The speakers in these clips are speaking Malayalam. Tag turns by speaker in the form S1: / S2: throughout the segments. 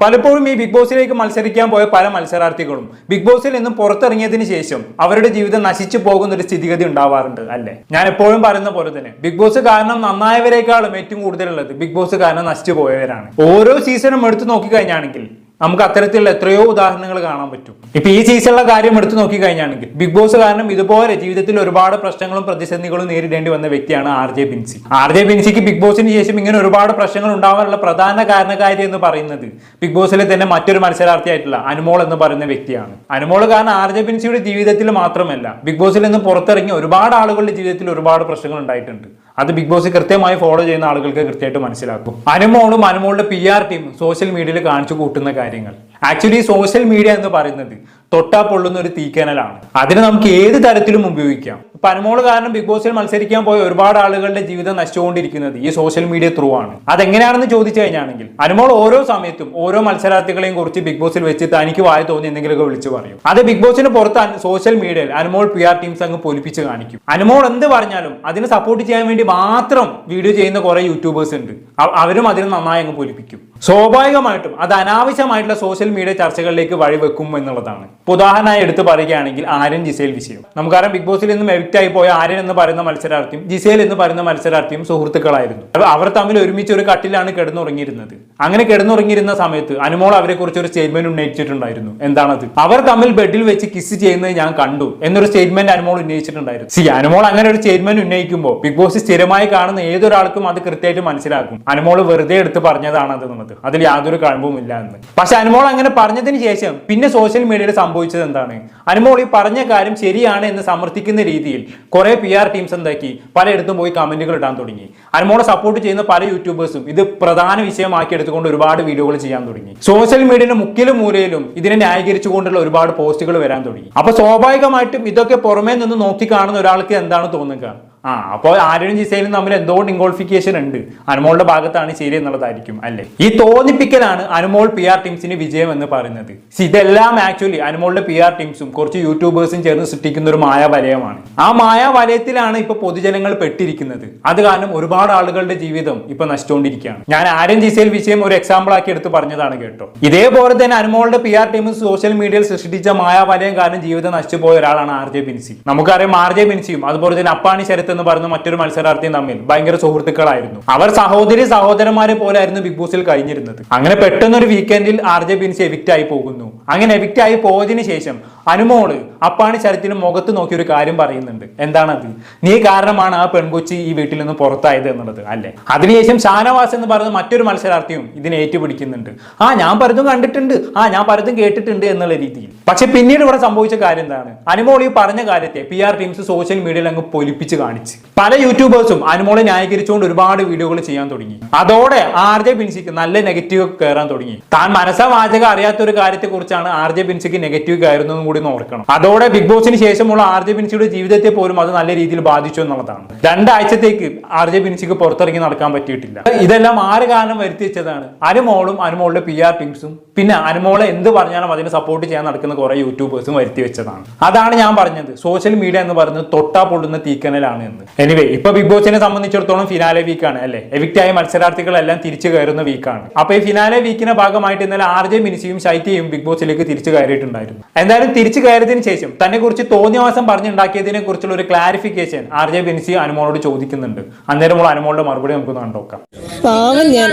S1: പലപ്പോഴും ഈ ബിഗ് ബോസിലേക്ക് മത്സരിക്കാൻ പോയ പല മത്സരാർത്ഥികളും ബിഗ് ബോസിൽ നിന്നും പുറത്തിറങ്ങിയതിന് ശേഷം അവരുടെ ജീവിതം നശിച്ചു പോകുന്ന ഒരു സ്ഥിതിഗതി ഉണ്ടാവാറുണ്ട് അല്ലേ? ഞാൻ എപ്പോഴും പറയുന്ന പോലെ തന്നെ ബിഗ് ബോസ് കാരണം നന്നായവരെക്കാളും ഏറ്റവും കൂടുതലുള്ളത് ബിഗ് ബോസ് കാരണം നശിച്ചു പോയവരാണ്. ഓരോ സീസണും എടുത്തു നോക്കിക്കഴിഞ്ഞാണെങ്കിൽ നമുക്ക് അത്തരത്തിലുള്ള എത്രയോ ഉദാഹരണങ്ങൾ കാണാൻ പറ്റും. ഇപ്പൊ ഈ സീസണിലെ കാര്യം എടുത്തു നോക്കിക്കഴിഞ്ഞാണെങ്കിൽ ബിഗ് ബോസ് കാരണം ഇതുപോലെ ജീവിതത്തിൽ ഒരുപാട് പ്രശ്നങ്ങളും പ്രതിസന്ധികളും നേരിടേണ്ടി വന്ന വ്യക്തിയാണ് R J Binsy. R J ബിൻസിക്ക് big ബോസിന് ശേഷം ഇങ്ങനെ ഒരുപാട് പ്രശ്നങ്ങൾ ഉണ്ടാവാനുള്ള പ്രധാന കാരണക്കാരി എന്ന് പറയുന്നത് ബിഗ് ബോസിലെ തന്നെ മറ്റൊരു മത്സരാർത്ഥിയായിട്ടുള്ള അനുമോൾ എന്ന് പറയുന്ന വ്യക്തിയാണ്. അനുമോൾ കാരണം ആർ ജെ ബിൻസിയുടെ ജീവിതത്തിൽ മാത്രമല്ല ബിഗ് ബോസിൽ നിന്ന് പുറത്തിറങ്ങി ഒരുപാട് ആളുകളുടെ ജീവിതത്തിൽ ഒരുപാട് പ്രശ്നങ്ങൾ ഉണ്ടായിട്ടുണ്ട്. അത് ബിഗ് ബോസ് കൃത്യമായി ഫോളോ ചെയ്യുന്ന ആളുകൾക്ക് കൃത്യമായിട്ട് മനസ്സിലാക്കും. അനുമോളും അനുമോളുടെ പി ആർ ടീം സോഷ്യൽ മീഡിയയിൽ കാണിച്ചു കൂട്ടുന്ന കാര്യങ്ങൾ. ആക്ച്വലി സോഷ്യൽ മീഡിയ എന്ന് പറയുന്നത് തൊട്ടാ പൊള്ളുന്ന ഒരു തീക്കനലാണ്. അതിനെ നമുക്ക് ഏത് തരത്തിലും ഉപയോഗിക്കാം. ഇപ്പൊ അനുമോൾ കാരണം ബിഗ് ബോസിൽ മത്സരിക്കാൻ പോയ ഒരുപാട് ആളുകളുടെ ജീവിതം നശിച്ചുകൊണ്ടിരിക്കുന്നത് ഈ സോഷ്യൽ മീഡിയ ത്രൂ ആണ്. അതെങ്ങനെയാണെന്ന് ചോദിച്ചു കഴിഞ്ഞാണെങ്കിൽ അനുമോൾ ഓരോ സമയത്തും ഓരോ മത്സരാർത്ഥികളെയും കുറിച്ച് ബിഗ് ബോസിൽ വെച്ച് തനിക്ക് വായ തോന്നി എന്തെങ്കിലുമൊക്കെ വിളിച്ചു പറയും. അത് ബിഗ് ബോസിന് പുറത്ത് സോഷ്യൽ മീഡിയയിൽ അനുമോൾ പി ആർ ടീംസ് അങ്ങ് പൊലിപ്പിച്ച് കാണിക്കും. അനുമോൾ എന്ത് പറഞ്ഞാലും അതിനെ സപ്പോർട്ട് ചെയ്യാൻ വേണ്ടി മാത്രം വീഡിയോ ചെയ്യുന്ന കുറെ യൂട്യൂബേഴ്സ് ഉണ്ട്. അവ- അവരും അതിന് നന്നായി അങ്ങ് പൊലിപ്പിക്കും. സ്വാഭാവികമായിട്ടും അത് അനാവശ്യമായിട്ടുള്ള സോഷ്യൽ മീഡിയ ചർച്ചകളിലേക്ക് വഴിവെക്കും എന്നുള്ളതാണ്. ഇപ്പൊ ഉദാഹരണമായി എടുത്ത് പറയുകയാണെങ്കിൽ ആര്യൻ ജിസേൽ വിഷയം നമുക്കറിയാം ബിഗ് ബോസിൽ നിന്നും എവിക്റ്റ് ആയി പോയ ആര്യൻ എന്ന് പറയുന്ന മത്സരാർത്ഥിയും ജിസേൽ എന്ന് പറയുന്ന മത്സരാർത്ഥിയും സുഹൃത്തുക്കളായിരുന്നു. അവ- അവർ തമ്മിൽ ഒരുമിച്ച് ഒരു കട്ടിലാണ് കിടന്നുറങ്ങിയിരുന്നത്. അങ്ങനെ കിടന്നുറങ്ങിയിരുന്ന സമയത്ത് അനുമോൾ അവരെ കുറിച്ച് ഒരു സ്റ്റേറ്റ്മെന്റ് ഉന്നയിച്ചിട്ടുണ്ടായിരുന്നു. എന്താണത്? അവർ തമ്മിൽ ബെഡിൽ വെച്ച് കിസ് ചെയ്യുന്നത് ഞാൻ കണ്ടു എന്നൊരു സ്റ്റേറ്റ്മെന്റ് അനുമോൾ ഉന്നയിച്ചിട്ടുണ്ടായിരുന്നു. സി അനുമോൾ അങ്ങനെ ഒരു സ്റ്റേറ്റ്മെന്റ് ഉന്നയിക്കുമ്പോൾ ബിഗ് ബോസ് സ്ഥിരമായി കാണുന്ന ഏതൊരാൾക്കും അത് കൃത്യമായിട്ട് മനസ്സിലാക്കും. അനുമോൾ വെറുതെ എടുത്ത് പറഞ്ഞതാണ് അത് എന്നുള്ളത് അതിൽ യാതൊരു കഴമ്പും ഇല്ല എന്ന്. പക്ഷെ അനുമോൾ അങ്ങനെ പറഞ്ഞതിന് ശേഷം പിന്നെ സോഷ്യൽ മീഡിയയിൽ സംഭവിച്ചത് എന്താണ്? അനുമോൾ ഈ പറഞ്ഞ കാര്യം ശരിയാണ് എന്ന് സമർത്ഥിക്കുന്ന രീതിയിൽ കുറെ പി ആർ ടീംസ് എന്താക്കി? പലയിടത്തും പോയി കമന്റുകൾ ഇടാൻ തുടങ്ങി. അനുമോളെ സപ്പോർട്ട് ചെയ്യുന്ന പല യൂട്യൂബേഴ്സും ഇത് പ്രധാന വിഷയമാക്കി എടുത്തുകൊണ്ട് ഒരുപാട് വീഡിയോകൾ ചെയ്യാൻ തുടങ്ങി. സോഷ്യൽ മീഡിയയുടെ മുക്കിലും മൂലയിലും ഇതിനെ ന്യായീകരിച്ചുകൊണ്ടുള്ള ഒരുപാട് പോസ്റ്റുകൾ വരാൻ തുടങ്ങി. അപ്പൊ സ്വാഭാവികമായിട്ടും ഇതൊക്കെ പുറമേ നിന്ന് നോക്കി കാണുന്ന ഒരാൾക്ക് എന്താണ് തോന്നുക? ആ അപ്പോൾ ആര്യനും ജിസയിലും തമ്മിൽ എന്തോ ഇൻവോൾഫിക്കേഷൻ ഉണ്ട്. അനുമോളുടെ ഭാഗത്താണ് ശരി എന്നുള്ളതായിരിക്കും അല്ലേ? ഈ തോന്നിപ്പിക്കലാണ് അനുമോൾ പി ആർ ടീംസിന് വിജയം എന്ന് പറയുന്നത്. ഇതെല്ലാം ആക്ച്വലി അനുമോളുടെ പി ആർ ടീംസും കുറച്ച് യൂട്യൂബേഴ്സും ചേർന്ന് സൃഷ്ടിക്കുന്ന ഒരു മായാവലയമാണ്. ആ മായാവലയത്തിലാണ് ഇപ്പൊ പൊതുജനങ്ങൾ പെട്ടിരിക്കുന്നത്. അത് കാരണം ഒരുപാട് ആളുകളുടെ ജീവിതം ഇപ്പൊ നശിച്ചുകൊണ്ടിരിക്കുകയാണ്. ഞാൻ ആര്യൻ ജിസയിൽ വിഷയം ഒരു എക്സാമ്പിൾ ആക്കി എടുത്ത് പറഞ്ഞതാണ് കേട്ടോ. ഇതേപോലെ തന്നെ അനുമോളുടെ പി ആർ ടീമും സോഷ്യൽ മീഡിയയിൽ സൃഷ്ടിച്ച മായാവലയം കാരണം ജീവിതം നശിച്ചു പോയ ഒരാളാണ് ആർ ജെ ബിൻസി. നമുക്കറിയാം ആർ ജെ ബിൻസിയും അതുപോലെ തന്നെ അപ്പാണി ശരത്ത് എന്ന് പറയുന്ന മറ്റൊരു മത്സരാർത്ഥിയും തമ്മിൽ ഭയങ്കര സുഹൃത്തുക്കളായിരുന്നു. അവർ സഹോദരി സഹോദരന്മാരെ പോലെ ആയിരുന്നു ബിഗ് ബോസിൽ കഴിഞ്ഞിരുന്നത്. അങ്ങനെ പെട്ടെന്ന് ഒരു വീക്കെൻഡിൽ ആർ ജെ ബിൻസ് എവിക്റ്റ് ആയി പോകുന്നു. അങ്ങനെ എവിക്റ്റ് ആയി പോയതിനു ശേഷം അനുമോൾ അപ്പാണി ശരത്തിന് മുഖത്ത് നോക്കി ഒരു കാര്യം പറയുന്നുണ്ട്. എന്താണത്? നീ കാരണമാണ് ആ പെൺകൊച്ചി ഈ വീട്ടിൽ നിന്ന് പുറത്തായത് എന്നുള്ളത് അല്ലേ? അതിനുശേഷം ഷാനവാസ് എന്ന് പറയുന്ന മറ്റൊരു മത്സരാർത്ഥിയും ഇതിനെ ഏറ്റുപിടിക്കുന്നുണ്ട്. ആ ഞാൻ പലതും കണ്ടിട്ടുണ്ട്. ആ ഞാൻ പലതും കേട്ടിട്ടുണ്ട് എന്നുള്ള രീതിയിൽ. പക്ഷെ പിന്നീട് ഇവിടെ സംഭവിച്ച കാര്യം എന്താണ്? അനുമോൾ ഈ പറഞ്ഞ കാര്യത്തെ പി ആർ ടീംസ് സോഷ്യൽ മീഡിയയിൽ അങ്ങ് പൊലിപ്പിച്ച് കാണിച്ച്. പല യൂട്യൂബേഴ്സും അനുമോളെ ന്യായീകരിച്ചുകൊണ്ട് ഒരുപാട് വീഡിയോകൾ ചെയ്യാൻ തുടങ്ങി. അതോടെ ആർ ജെ ബിൻസിക്ക് നല്ല നെഗറ്റീവ് കയറാൻ തുടങ്ങി. താൻ മനസ്സാ വാചകം അറിയാത്ത ഒരു കാര്യത്തെ കുറിച്ചാണ് ആർ ജെ ബിൻസിക്ക് നെഗറ്റീവ് കയറുന്നതും കൂടി ഓർക്കണം. അതോടെ ബിഗ് ബോസിന് ശേഷമുള്ള ആർ ജെ ബിൻസിയുടെ ജീവിതത്തെ പോലും അത് നല്ല രീതിയിൽ ബാധിച്ചു എന്നുള്ളതാണ്. രണ്ടാഴ്ചത്തേക്ക് ആർ ജെ ബിൻസിക്ക് പുറത്തിറങ്ങി നടക്കാൻ പറ്റിയിട്ടില്ല. ഇതെല്ലാം ആര് കാരണം വരുത്തി വെച്ചതാണ്? അനുമോളും അനുമോളുടെ പി ആർ ടീംസും. പിന്നെ അനുമോളെ എന്ത് പറഞ്ഞാലും അതിനെ സപ്പോർട്ട് ചെയ്യാൻ നടക്കുന്ന കുറെ യൂട്യൂബേഴ്സും വരുത്തി വെച്ചതാണ്. അതാണ് ഞാൻ പറഞ്ഞത്. സോഷ്യൽ മീഡിയ എന്ന് പറയുന്നത് തൊട്ടാ പൊള്ളുന്ന തീക്കനലാണ്. എന്ന് എനിവേ ഇപ്പൊ ബിഗ് ബോസിനെ സംബന്ധിച്ചിടത്തോളം ഫിനാലെ വീക്കാണ് അല്ലെ? എവിക്റ്റ് ആയ മത്സരാർത്ഥികളെല്ലാം തിരിച്ചു കയറുന്ന വീക്കാണ് അപ്പൊ ഈ ഫിനാലെ വീക്കിന്റെ ഭാഗമായിട്ട് ഇന്നലെ ആർ ജെ മിനിസിയും ശൈത്യയും ബിഗ് ബോസിലേക്ക് തിരിച്ചു കയറിയിട്ടുണ്ടായിരുന്നു. എന്തായാലും തിരിച്ചു കയറിയതിനു ശേഷം തന്നെ കുറിച്ച് തോന്നിയവാസം പറഞ്ഞുണ്ടാക്കിയതിനെ കുറിച്ചുള്ള ഒരു ക്ലാരിഫിക്കേഷൻ ആർ ജെ മിനിസി അനുമോളോട് ചോദിക്കുന്നുണ്ട്. അന്നേരം നമ്മൾ അനുമോളുടെ മറുപടി നമുക്ക് കണ്ടോക്കാം
S2: പാവം ഞാൻ.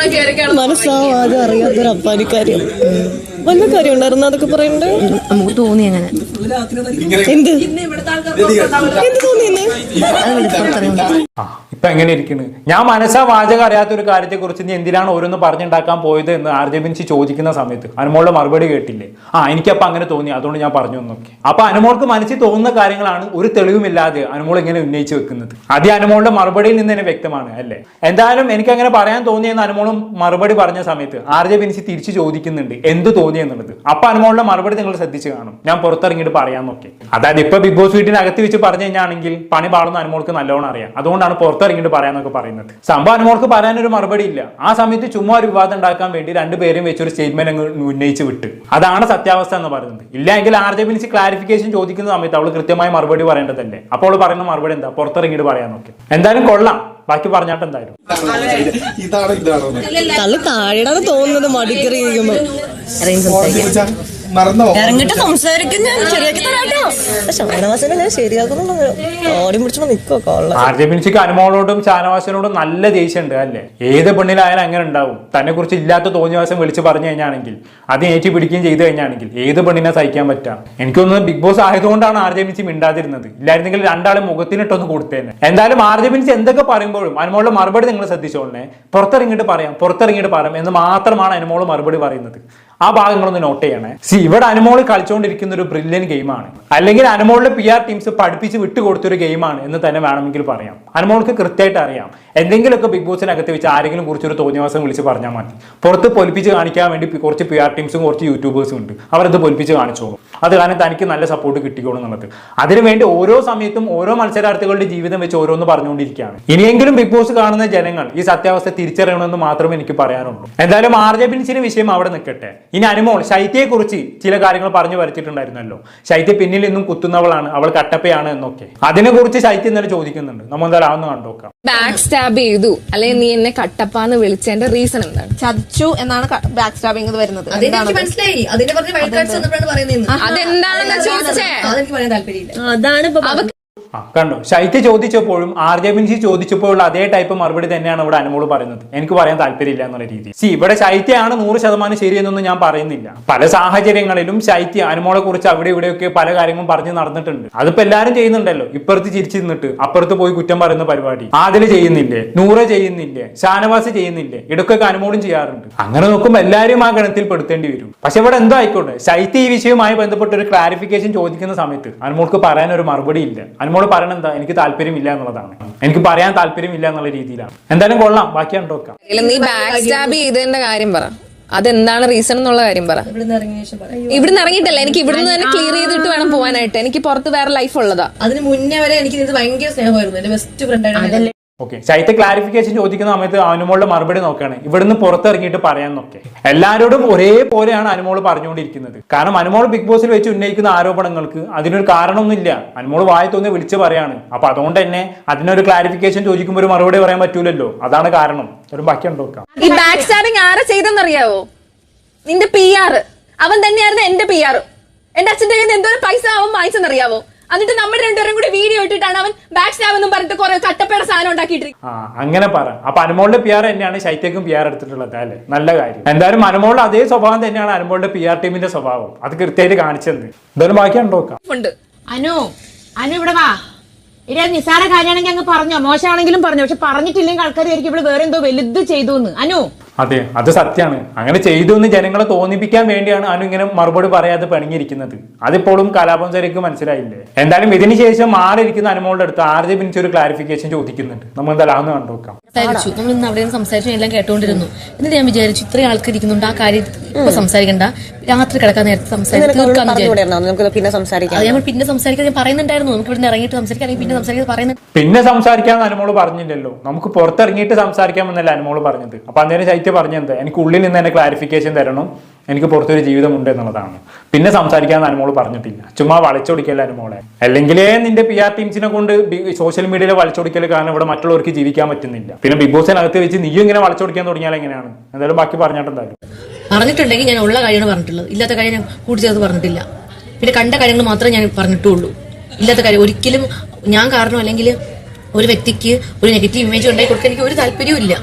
S2: മനസ്സാവാതെ അറിയാത്തൊരു അപ്പാനിക്കാര്യം വല്ല കാര്യം ഉണ്ടായിരുന്നു അതൊക്കെ പറയണ്ടേ?
S3: നമുക്ക് തോന്നി അങ്ങനെ.
S2: എന്ത്? എന്ത് തോന്നിയെന്ന്
S1: ഇപ്പൊ എങ്ങനെ ഇരിക്കുന്നു ഞാൻ മനസ്സാ വാചകം അറിയാത്ത ഒരു കാര്യത്തെ കുറിച്ച് നീ എന്തിനാണ് ഓരോന്ന് പറഞ്ഞുണ്ടാക്കാൻ പോയത് എന്ന് ആർ ജെ ബിൻസി ചോദിക്കുന്ന സമയത്ത്. അനുമോളുടെ മറുപടി കേട്ടില്ലേ? ആ എനിക്കപ്പൊ അങ്ങനെ തോന്നി അതുകൊണ്ട് ഞാൻ പറഞ്ഞു നോക്കി അപ്പൊ അനുമോൾക്ക് മനസ്സിൽ തോന്നുന്ന കാര്യങ്ങളാണ് ഒരു തെളിവുമില്ലാതെ അനുമോൾ ഇങ്ങനെ ഉന്നയിച്ചു വെക്കുന്നത്. അത് അനുമോളുടെ മറുപടിയിൽ നിന്ന് തന്നെ വ്യക്തമാണ് അല്ലേ? എന്തായാലും എനിക്ക് അങ്ങനെ പറയാൻ തോന്നിയെന്ന് അനുമോളും മറുപടി പറഞ്ഞ സമയത്ത് ആർ ജെ ബിൻസി തിരിച്ചു ചോദിക്കുന്നുണ്ട് എന്ത് തോന്നിയെന്നുള്ളത് അപ്പൊ അനുമോളുടെ മറുപടി നിങ്ങൾ ശ്രദ്ധിച്ചു കാണും. ഞാൻ പുറത്തിറങ്ങിയിട്ട് പറയാൻ നോക്കി അതായത് ഇപ്പൊ ബിഗ് ബോസ് വീട്ടിനകത്ത് വെച്ച് പറഞ്ഞു കഴിഞ്ഞാണെങ്കിൽ പണി പാടുന്ന അനുമോൾക്ക് നല്ലോണം അറിയാം. അതുകൊണ്ടാണ് പുറത്തിറങ്ങിയിട്ട് പറയാന്നൊക്കെ പറയുന്നത്. സംഭവം അനുമോൾക്ക് പറയാനൊരു മറുപടി ഇല്ല. ആ സമയത്ത് ചുമ്മാ ഒരു വിവാദം ഉണ്ടാക്കാൻ വേണ്ടി രണ്ടുപേരും വെച്ചൊരു സ്റ്റേറ്റ്മെന്റ് അങ്ങ് ഉന്നയിച്ച് വിട്ട്. അതാണ് സത്യാവസ്ഥ എന്ന് പറയുന്നത്. ഇല്ലെങ്കിൽ ആർ ജെ പിന്നെ ക്ലാരിഫിക്കേഷൻ ചോദിക്കുന്ന സമയത്ത് അവൾ കൃത്യമായ മറുപടി പറയേണ്ടതല്ലേ? അപ്പോൾ അവൾ പറയുന്ന മറുപടി എന്താ? പുറത്തിറങ്ങിയിട്ട് പറയാന്നൊക്കെ എന്തായാലും കൊള്ളാം. ബാക്കി പറഞ്ഞാട്ട് എന്തായാലും.
S2: തള്ളി താഴെയാണ് തോന്നുന്നത് മടിക്കറി
S4: മറന്നോ?
S2: ഇറങ്ങിട്ട് സംസാരിക്കും ഞാൻ ശരിയാക്കി തരാട്ടോ ഷാനവാസനെ ഞാൻ ശരിയാക്കുന്നുണ്ടോ ഓടി
S1: ആർ ജെ അനുമോളോടും ഷാനവാസിനോടും നല്ല ദേഷ്യമുണ്ട് അല്ലേ? ഏത് പെണ്ണിലായാലും അങ്ങനെ ഉണ്ടാവും. തന്നെ കുറിച്ച് ഇല്ലാത്ത തോന്നിയവാസം വിളിച്ച് പറഞ്ഞു കഴിഞ്ഞാണെങ്കിൽ അത് ഏറ്റി പിടിക്കുകയും ചെയ്തു കഴിഞ്ഞാണെങ്കിൽ ഏത് പെണ്ണിനെ സഹിക്കാൻ പറ്റാം? എനിക്കൊന്ന് ബിഗ് ബോസ് ആയതുകൊണ്ടാണ് ആർ ജെ ബിൻസി മിണ്ടാതിരുന്നത്. ഇല്ലായിരുന്നെങ്കിൽ രണ്ടാളും മുഖത്തിനിട്ടൊന്ന് കൊടുത്തേനെ. എന്തായാലും ആർ ജെ ബിൻസി എന്തൊക്കെ പറയുമ്പോഴും അനുമോളുടെ മറുപടി നിങ്ങൾ ശ്രദ്ധിച്ചോളെ പുറത്തിറങ്ങിയിട്ട് പറയാം പുറത്തിറങ്ങിയിട്ട് പറയാം എന്ന് മാത്രമാണ് അനുമോൾ മറുപടി പറയുന്നത്. ആ ഭാഗങ്ങളൊന്ന് നോട്ട് ചെയ്യണേ. സി ഇവിടെ അനുമോൾ കളിച്ചുകൊണ്ടിരിക്കുന്ന ഒരു ബ്രില്യൻ ഗെയിമാണ് അല്ലെങ്കിൽ അനുമോളിന്റെ പി ആർ ടീംസ് പഠിപ്പിച്ച് വിട്ടുകൊടുത്തൊരു ഗെയിമാണ് എന്ന് തന്നെ വേണമെങ്കിൽ പറയാം. അനുമോൾക്ക് കൃത്യമായിട്ട് അറിയാം. എന്തെങ്കിലുമൊക്കെ ബിഗ് ബോസിനകത്ത് വെച്ച് ആരെങ്കിലും കുറിച്ചൊരു തോന്നിയവാസം വിളിച്ച് പറഞ്ഞാൽ മതി. പുറത്ത് പൊലിപ്പിച്ച് കാണിക്കാൻ വേണ്ടി കുറച്ച് പി ആർ ടീംസും കുറച്ച് യൂട്യൂബേഴ്സും ഉണ്ട്. അവരത് പൊലിപ്പിച്ച് കാണിച്ചോളും. അത് കാരണം തനിക്ക് നല്ല സപ്പോർട്ട് കിട്ടിക്കോളും എന്നുള്ളത്. അതിനുവേണ്ടി ഓരോ സമയത്തും ഓരോ മത്സരാർത്ഥികളുടെ ജീവിതം വെച്ച് ഓരോന്ന് പറഞ്ഞുകൊണ്ടിരിക്കുകയാണ്. ഇനിയെങ്കിലും ബിഗ് ബോസ് കാണുന്ന ജനങ്ങൾ ഈ സത്യാവസ്ഥ തിരിച്ചറിയണമെന്ന് മാത്രമേ എനിക്ക് പറയാനുള്ളൂ. എന്തായാലും ആർ ജെ പിൻസിന് വിഷയം അവിടെ നിൽക്കട്ടെ. ഇനി അനുമോൾ ശൈത്യയെക്കുറിച്ച് ചില കാര്യങ്ങൾ പറഞ്ഞു വരച്ചിട്ടുണ്ടായിരുന്നല്ലോ. ശൈത്യ പിന്നിൽ നിന്നും കുത്തുന്നവളാണ് അവൾ കട്ടപ്പയാണ് എന്നൊക്കെ. അതിനെ കുറിച്ച് ശൈത്യം ഇന്നലെ ചോദിക്കുന്നുണ്ട്. നമ്മൾ എന്തായാലും അതൊന്ന് കണ്ടോക്കാം
S5: ബാക്ക് സ്റ്റാബ് ചെയ്തു. അല്ലെങ്കിൽ നീ എന്നെ കട്ടപ്പ എന്ന് വിളിച്ചതിന്റെ റീസൺ എന്താണ്?
S6: ചതിച്ചു എന്നാണ് ബാക്ക് സ്റ്റാബിംഗ് വരുന്നത്.
S3: അതെനിക്ക് മനസ്സിലായി. പറഞ്ഞ വന്നപ്പോഴാണ് പറയുന്നത്
S5: അതെന്താണെന്ന് ചോദിച്ചേ?
S3: അതെനിക്ക് പറയാൻ താല്പര്യമില്ല.
S2: അതാണ് ഇപ്പൊ
S1: ആ കണ്ടു? ശൈത്യ ചോദിച്ചപ്പോഴും ആർ ജെ ബിൻസി ചോദിച്ചപ്പോഴുള്ള അതേ ടൈപ്പ് മറുപടി തന്നെയാണ് ഇവിടെ അനുമോൾ പറയുന്നത്. എനിക്ക് പറയാൻ താല്പര്യമില്ല എന്നുള്ള രീതി സി ഇവിടെ ശൈത്യമാണ് നൂറ് ശതമാനം ശരിയെന്നൊന്നും ഞാൻ പറയുന്നില്ല. പല സാഹചര്യങ്ങളിലും ശൈത്യ അനുമോളെ കുറിച്ച് അവിടെ ഇവിടെയൊക്കെ പല കാര്യങ്ങളും പറഞ്ഞു നടന്നിട്ടുണ്ട്. അതിപ്പോ എല്ലാരും ചെയ്യുന്നുണ്ടല്ലോ. ഇപ്പുറത്ത് ചിരിച്ചു നിന്നിട്ട് അപ്പുറത്ത് പോയി കുറ്റം പറയുന്ന പരിപാടി. ആദിൽ ചെയ്യുന്നില്ലേ? നൂറ ചെയ്യുന്നില്ലേ? ഷാനവാസ് ചെയ്യുന്നില്ലേ? ഇടയ്ക്കൊക്കെ അനുമോളും ചെയ്യാറുണ്ട്. അങ്ങനെ നോക്കുമ്പോൾ എല്ലാവരും ആ ഗണത്തിൽ പെടുത്തേണ്ടി വരും. പക്ഷെ ഇവിടെ എന്തോ ആയിക്കോട്ടെ? ശൈത്യ ഈ വിഷയവുമായി ബന്ധപ്പെട്ട് ഒരു ക്ലാരിഫിക്കേഷൻ ചോദിക്കുന്ന സമയത്ത് അനുമോൾക്ക് പറയാൻ ഒരു മറുപടി ഇല്ല. അനുമോൾ പറയണത് എന്താ എനിക്ക് താല്പര്യമില്ല എന്നുള്ളതാണ്. എനിക്ക് പറയാൻ താല്പര്യമില്ല എന്നുള്ള രീതിയിലാണ്. എന്തായാലും കൊള്ളാം. ബാക്കി കണ്ടോക്കാം
S5: ഇല്ല, നീ ബാക്ക് സ്റ്റാബ് ചെയ്തതിന്റെ കാര്യം പറ. അതെന്താണ് റീസൺ എന്നുള്ള കാര്യം പറ.
S3: ഇവിടുന്ന്
S5: ഇറങ്ങിയിട്ടല്ല എനിക്ക് ഇവിടുന്ന് തന്നെ ക്ലിയർ ചെയ്തിട്ട് വേണം പോവാനായിട്ട്. എനിക്ക് പുറത്ത് വേറെ ലൈഫ് ഉള്ളതാ.
S3: അതിന് മുന്നേ വരെ എനിക്ക് ഭയങ്കര സ്നേഹമായിരുന്നു. എന്റെ ബെസ്റ്റ് ഫ്രണ്ടാണ്
S1: ഓക്കെ ശൈത്യ ക്ലാരിഫിക്കേഷൻ ചോദിക്കുന്ന സമയത്ത് അനുമോളുടെ മറുപടി നോക്കുകയാണ്. ഇവിടുന്ന് പുറത്തിറങ്ങിയിട്ട് പറയാൻ നോക്കെ എല്ലാവരോടും ഒരേപോലെയാണ് അനുമോൾ പറഞ്ഞുകൊണ്ടിരിക്കുന്നത്. കാരണം അനുമോൾ ബിഗ് ബോസിൽ വെച്ച് ഉന്നയിക്കുന്ന ആരോപണങ്ങൾക്ക് അതിനൊരു കാരണമൊന്നുമില്ല. അനുമോൾ വായി തോന്നി വിളിച്ച് പറയാണ്. അപ്പൊ അതുകൊണ്ട് തന്നെ അതിനൊരു ക്ലാരിഫിക്കേഷൻ ചോദിക്കുമ്പോൾ ഒരു മറുപടി പറയാൻ പറ്റൂലല്ലോ. അതാണ് കാരണം. ഒരു ബാക്കി ഉണ്ടോക്കാം
S5: ഈ ബാക്ക് ആരാ ചെയ്തെന്നറിയാവോ? നിന്റെ അവൻ തന്നെയായിരുന്നു എന്റെ പി ആർ എന്റെ അച്ഛന്റെ കയ്യിൽ നിന്ന് എന്തോ പൈസ അവൻ വാങ്ങിച്ചെന്നറിയാവോ? എന്നിട്ട് നമ്മൾ രണ്ടുപേരും കൂടി വീഡിയോ ഇട്ടിട്ടാണ് അവൻ ബാക്ക് സ്റ്റാബ് എന്നും പറഞ്ഞിട്ട് കുറെ കട്ടപ്പേട സാധനം ഉണ്ടാക്കിയിട്ട്
S1: ആ അങ്ങനെ പറ. അപ്പൊ അനുമോളുടെ പി ആർ തന്നെയാണ് ശൈത്യക്കും പി ആർ എടുത്തിട്ടുള്ളത് അല്ലേ? നല്ല കാര്യം. എന്തായാലും അനുമോളുടെ അതേ സ്വഭാവം തന്നെയാണ് അനുമോളുടെ പി ആർ ടീമിന്റെ സ്വഭാവം. അത് കൃത്യമായിട്ട് കാണിച്ചത് എന്തായാലും ബാക്കി ഉണ്ടോക്കാം
S5: ഉണ്ട്.
S6: അനു അനു ഇവിടെ വാ. ഇനി അത് നിസ്സാര കാര്യമാണെങ്കിൽ അങ്ങ് പറഞ്ഞോ. മോശമാണെങ്കിലും പറഞ്ഞോ. പക്ഷെ പറഞ്ഞിട്ടില്ലെങ്കിൽ ആൾക്കാർ ആയിരിക്കും ഇവിടെ വേറെ എന്തോ വലുത് ചെയ്തു എന്ന് അനു
S1: അതെ അത് സത്യമാണ് അങ്ങനെ ചെയ്തു എന്ന് ജനങ്ങളെ തോന്നിപ്പിക്കാൻ വേണ്ടിയാണ് അനു ഇങ്ങനെ മറുപടി പറയാതെ പണിഞ്ഞിരിക്കുന്നത് അതിപ്പോഴും കലാപം ചരിക്ക് മനസ്സിലായില്ലേ? എന്തായാലും ഇതിന് ശേഷം മാറിയിരിക്കുന്ന അനുമോളുടെ അടുത്ത് ആർ ജെ ഒരു ക്ലാരിഫിക്കേഷൻ ചോദിക്കുന്നുണ്ട്. നമ്മൾ എന്തായാലും അതൊന്ന് കണ്ടുനോക്കാം.
S3: സംസാരിച്ചു നമ്മൾ ഇന്ന് അവിടെ സംസാരിച്ചു എല്ലാം കേട്ടോണ്ടിരുന്നു. എന്നിട്ട് ഞാൻ വിചാരിച്ചു ഇത്രയും ആൾക്കാർ ഇരിക്കുന്നുണ്ട് ആ കാര്യം ഇപ്പൊ സംസാരിക്കണ്ട. രാത്രി കിടക്കാൻ നേരത്തെ
S2: സംസാരിക്കാം പിന്നെ സംസാരിക്കാം.
S3: അത് നമ്മൾ പിന്നെ സംസാരിക്കാൻ ഞാൻ പറയുന്നുണ്ടായിരുന്നു. നമുക്ക് ഇവിടെ ഇറങ്ങിയിട്ട് സംസാരിക്കാം. അല്ലെങ്കിൽ പിന്നെ സംസാരിക്കാൻ പറയുന്നുണ്ട്
S1: പിന്നെ സംസാരിക്കാമെന്ന് അനുമോൾ പറഞ്ഞില്ലല്ലോ. നമുക്ക് പുറത്തിറങ്ങിയിട്ട് സംസാരിക്കാമെന്നല്ല അനുമോൾ പറഞ്ഞത്. അപ്പൊ അന്നേരം ശൈത്യ പറഞ്ഞത് എനിക്ക് ഉള്ളിൽ നിന്ന് തന്നെ ക്ലാരിഫിക്കേഷൻ തരണം. എനിക്ക് പുറത്തൊരു ജീവിതം ഉണ്ട് എന്നുള്ളതാണ്. പിന്നെ സംസാരിക്കാൻ അനുമോൾ പറഞ്ഞിട്ടില്ല. ചുമ്മാ വളച്ചൊടിക്കല്ല അനുമോളെ? അല്ലെങ്കിലേ നിന്റെ പി ആർ ടീംസിനെ കൊണ്ട് സോഷ്യൽ മീഡിയയിൽ വളച്ചൊടിക്കൽ കാരണം ഇവിടെ മറ്റുള്ളവർക്ക് ജീവിക്കാൻ പറ്റുന്നില്ല. പിന്നെ ബിഗ് ബോസിനകത്ത് വെച്ച് നീയും ഇങ്ങനെ വളച്ചൊടിക്കാൻ തുടങ്ങിയാൽ എങ്ങനെയാണ്? എന്തായാലും ബാക്കി പറഞ്ഞിട്ടുണ്ടായിരുന്നു
S3: പറഞ്ഞിട്ടുണ്ടെങ്കിൽ ഞാൻ ഉള്ള കാര്യമാണ് പറഞ്ഞിട്ടുള്ളത്. ഇല്ലാത്ത കാര്യം ഞാൻ കൂട്ടിച്ചേർത്ത് പറഞ്ഞിട്ടില്ല. പിന്നെ കണ്ട കാര്യങ്ങൾ മാത്രമേ ഞാൻ പറഞ്ഞിട്ടുള്ളൂ. ഇല്ലാത്ത കാര്യം ഒരിക്കലും ഞാൻ കാരണം അല്ലെങ്കിൽ ഒരു വ്യക്തിക്ക് ഒരു നെഗറ്റീവ് ഇമേജ് ഉണ്ടായി കൊടുക്കാൻ എനിക്ക് ഒരു താല്പര്യവും ഇല്ല.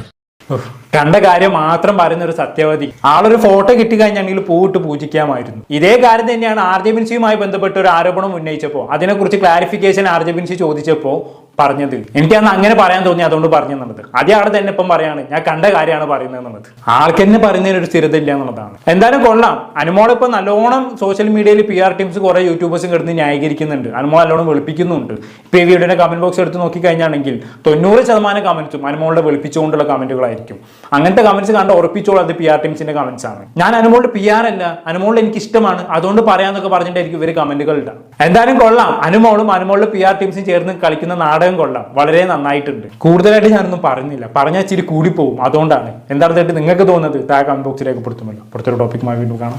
S1: കണ്ട കാര്യം മാത്രം പറയുന്ന ഒരു സത്യവതി ആളൊരു ഫോട്ടോ കിട്ടിക്കഴിഞ്ഞാണെങ്കിൽ പൂവിട്ട് പൂജിക്കാമായിരുന്നു. ഇതേ കാര്യം തന്നെയാണ് ആർ ജെ ബിൻസിയുമായി ബന്ധപ്പെട്ട് ഒരു ആരോപണം ഉന്നയിച്ചപ്പോൾ അതിനെക്കുറിച്ച് ക്ലാരിഫിക്കേഷൻ ആർ ജെ ബിൻസി ചോദിച്ചപ്പോൾ പറഞ്ഞത്. എനിക്ക് അന്ന് അങ്ങനെ പറയാൻ തോന്നി അതുകൊണ്ട് പറഞ്ഞു എന്നുള്ളത്. അതേ ആൾ തന്നെ ഇപ്പം പറയാണ് ഞാൻ കണ്ട കാര്യമാണ് പറയുന്നത് എന്നുള്ളത്. ആൾക്ക് തന്നെ പറയുന്നതിന് ഒരു സ്ഥിരത ഇല്ല എന്നുള്ളതാണ്. എന്തായാലും കൊള്ളാം. അനുമോൾ ഇപ്പം നല്ലോണം സോഷ്യൽ മീഡിയയിൽ പി ആർ ടീംസ് കുറെ യൂട്യൂബേഴ്സും കിടന്ന് ന്യായീകരിക്കുന്നുണ്ട്. അനുമോൾ നല്ലോണം വെളുപ്പിക്കുന്നുണ്ട്. ഇപ്പൊ ഈ വീഡിയോയുടെ കമന്റ് ബോക്സ് എടുത്ത് നോക്കിക്കഴിഞ്ഞാണെങ്കിൽ തൊണ്ണൂറ് ശതമാനം കമന്റ്സും അനുമോളുടെ വെളുപ്പിച്ചുകൊണ്ടുള്ള കമന്റുകളായിരിക്കും അങ്ങനത്തെ കമന്റ്സ് കണ്ട് ഉറപ്പിച്ചോളൂ അത് പി ആർ ടീംസിന്റെ കമന്റ്സ് ആണ്. ഞാൻ അനുമോളുടെ പി ആർ അല്ല അനുമോളുടെ എനിക്ക് ഇഷ്ടമാണ്. അതുകൊണ്ട് പറയാന്നൊക്കെ പറഞ്ഞിട്ടായിരിക്കും ഇവർ കമന്റുകൾ ഇടാം എന്തായാലും കൊള്ളാം. അനുമോളും അനുമോളുടെ പി ആർ ടീംസും ചേർന്ന് കളിക്കുന്ന നാടകം കൊള്ളാം വളരെ നന്നായിട്ടുണ്ട്. കൂടുതലായിട്ട് ഞാനൊന്നും പറഞ്ഞില്ല. പറഞ്ഞാൽ ഇച്ചിരി കൂടിപ്പോവും. അതുകൊണ്ടാണ്. എന്താണ് നിങ്ങൾക്ക് തോന്നുന്നത്? താഴെ കമന്റ് ബോക്സിലേക്ക് പൊടുത്തുമല്ലോ പുറത്തൊരു ടോപ്പിക്കുമായി വീണ്ടും കാണാം.